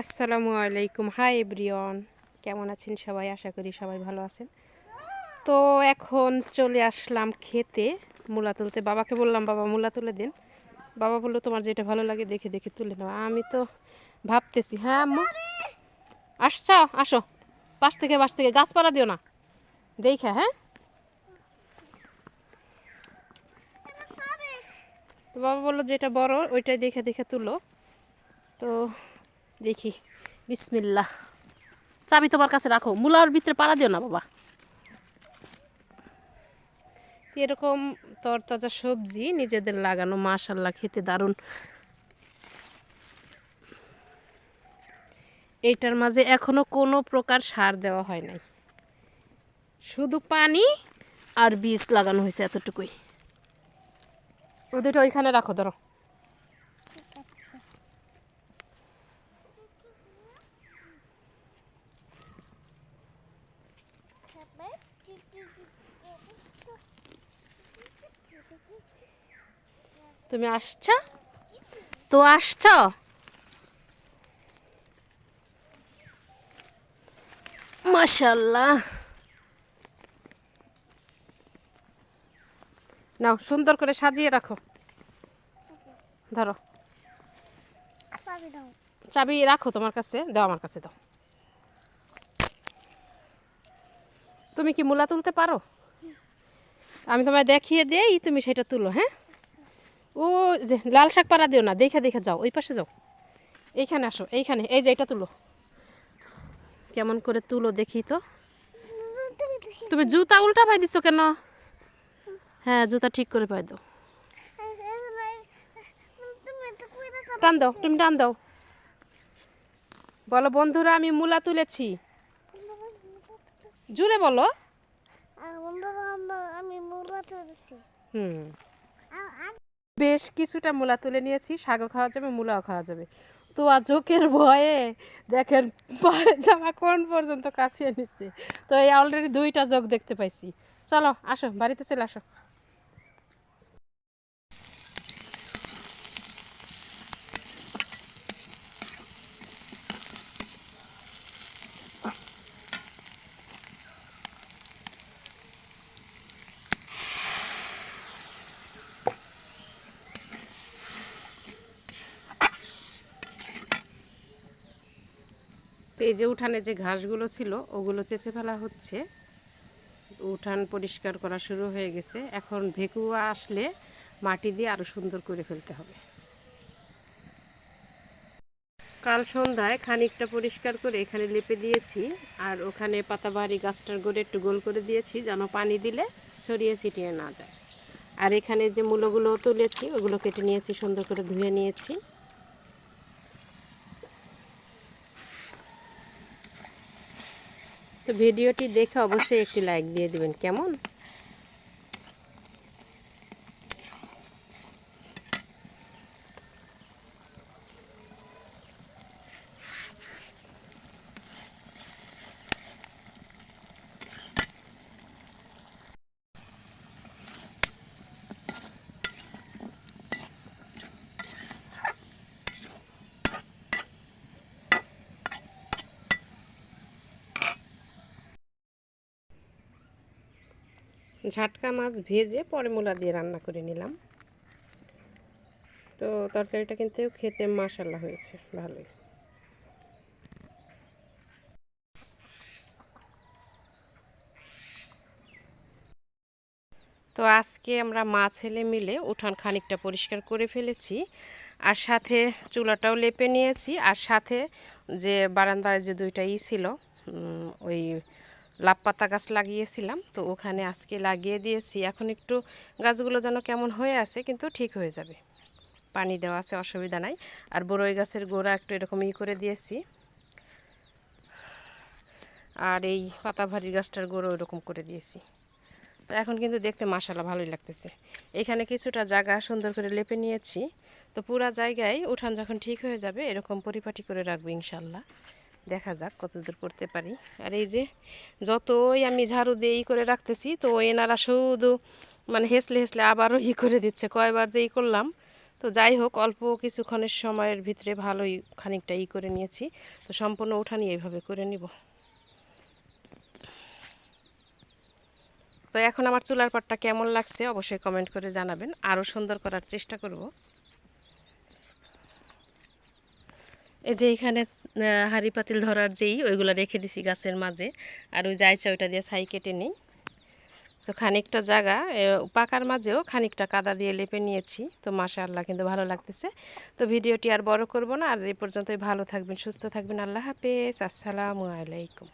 আসসালামু আলাইকুম। Hi everyone, কেমন আছেন সবাই? আশা করি সবাই ভালো আছেন। তো এখন চলে আসলাম খেতে, মূলা তুলতে। বাবাকে বললাম, বাবা, মূলা তুলে দিন। বাবা বলল, তোমার যেটা ভালো লাগে দেখে দেখে তুলে নাও। আমি তো ভাবতেছি হ্যাঁ আম্মু, আসছ, আসো। পাশ থেকে পাশ থেকে, গাছপালা দিও না। দেখে হ্যাঁ? তো বাবা বলল, যেটা বড়, ওইটাই দেখে দেখে তুলো। তো দেখি। বিসমিল্লা চাবি তোমার কাছে রাখো। মূলার ভিতরে পাড়া দিও না, বাবা। এরকম তরতাজা সবজি নিজেদের লাগানো, মাশাল্লাহ, খেতে দারুণ। এইটার মাঝে এখনও কোনো প্রকার সার দেওয়া হয় নাই। শুধু পানি আর বীজ লাগানো হয়েছে এতটুকুই। ও দুটো ওইখানে রাখো, ধরো। তুমি আসছ? তো আসছ? মাশাল্লাহ নাও, সুন্দর করে সাজিয়ে রাখো। ধরো। চাবি রাখো তোমার কাছে, দাও আমার কাছে, দাও। তুমি কি মূলা তুলতে পারো? আমি তোমায় দেখিয়ে দেই তুমি সেটা তুলো হ্যাঁ? ও যে লাল শাক পাড়া দিও না দেখে দেখে যাও ওই পাশে যাও। এইখানে আসো এইখানে এই যে এটা তুলো। কেমন করে তুলো দেখি তো। তুমি জুতা উল্টা পাই দিছো কেন? হ্যাঁ জুতা ঠিক করে পাই দাও। টান দাও তুমি টান দাও। বলো বন্ধুরা আমি মূলা তুলেছি। জুড়ে বলো। আমি মূলা তুলেছি। হুম। বেশ কিছুটা মূলা তুলে নিয়েছি। শাকও খাওয়া যাবে, মূলাও খাওয়া যাবে। তো আর চোখের ভয়ে দেখেন জামা কোন পর্যন্ত কাছিয়ে নিচ্ছে। তো এই অলরেডি দুইটা যোগ দেখতে পাইছি। চলো, আসো, বাড়িতে চলে আসো। তো এই যে উঠানে যে ঘাসগুলো ছিল, ওগুলো চেঁচে ফেলা হচ্ছে। উঠান পরিষ্কার করা শুরু হয়ে গেছে। এখন ভেকুয়া আসলে মাটি দিয়ে আরও সুন্দর করে ফেলতে হবে। কাল সন্ধ্যায় খানিকটা পরিষ্কার করে এখানে লেপে দিয়েছি, আর ওখানে পাতাবাহারি গাছটার গোড়ে একটু গোল করে দিয়েছি, যেন পানি দিলে ছড়িয়ে ছিটিয়ে না যায়। আর এখানে যে মূলগুলো তুলেছি, ওগুলো কেটে নিয়েছি, সুন্দর করে ধুয়ে নিয়েছি। তো ভিডিওটি দেখে অবশ্যই একটি লাইক দিয়ে দিবেন। কেমন? ঝাটকা মাছ ভেজে পরে মূলা দিয়ে রান্না করে নিলাম। তো তরকারিটা কিন্তু খেতে মাসাল্লা হয়েছে, ভালোই। তো আজকে আমরা মা ছেলে মিলে উঠান খানিকটা পরিষ্কার করে ফেলেছি, আর সাথে চুলাটাও লেপে নিয়েছি, আর সাথে যে বারান্দায় যে দুইটা ই ছিল ওই লাভ পাতা গাছ লাগিয়েছিলাম, তো ওখানে আজকে লাগিয়ে দিয়েছি। এখন একটু গাছগুলো যেন কেমন হয়ে আছে, কিন্তু ঠিক হয়ে যাবে। পানি দেওয়া আছে, অসুবিধা নাই। আর বড়ই গাছের গোড়া একটু এরকম ই করে দিয়েছি। আর এই পাতা ভারী গাছটার গোড়া ওইরকম করে দিয়েছি। তো এখন কিন্তু দেখতে মাসালা ভালোই লাগতেছে। এখানে কিছুটা জায়গা সুন্দর করে লেপে নিয়েছি। তো পুরা জায়গায় উঠান যখন ঠিক হয়ে যাবে, এরকম পরিপাটি করে রাখব ইনশাল্লাহ দেখা যাক কতদূর করতে পারি। আর এই যে যতই আমি ঝাড়ু দিয়ে ই করে রাখতেছি, তো এনারা শুধু মানে হেসলে হেসলে আবারও ই করে দিচ্ছে, কয়বার যে ই করলাম। তো যাই হোক, অল্প কিছুক্ষণের সময়ের ভিতরে ভালোই খানিকটা ই করে নিয়েছি। তো সম্পূর্ণ উঠানি এইভাবে করে নিব। তো এখন আমার চুলার পাটটা কেমন লাগছে অবশ্যই কমেন্ট করে জানাবেন। আরও সুন্দর করার চেষ্টা করব। এই যে এখানে হাঁড়ি পাতিল ধরার যেই, ওইগুলো রেখে দিছি গাছের মাঝে। আর ওই যাইছে ওইটা দিয়ে ছাই কেটে নিই। তো খানিকটা জায়গা পাকার মাঝেও খানিকটা কাদা দিয়ে লেপে নিয়েছি। তো মাশাআল্লাহ, কিন্তু ভালো লাগতেছে। তো ভিডিওটি আর বড় করব না। আর যে পর্যন্তই। ভালো থাকবেন, সুস্থ থাকবেন। আল্লাহ হাফেজ। আসসালামু আলাইকুম।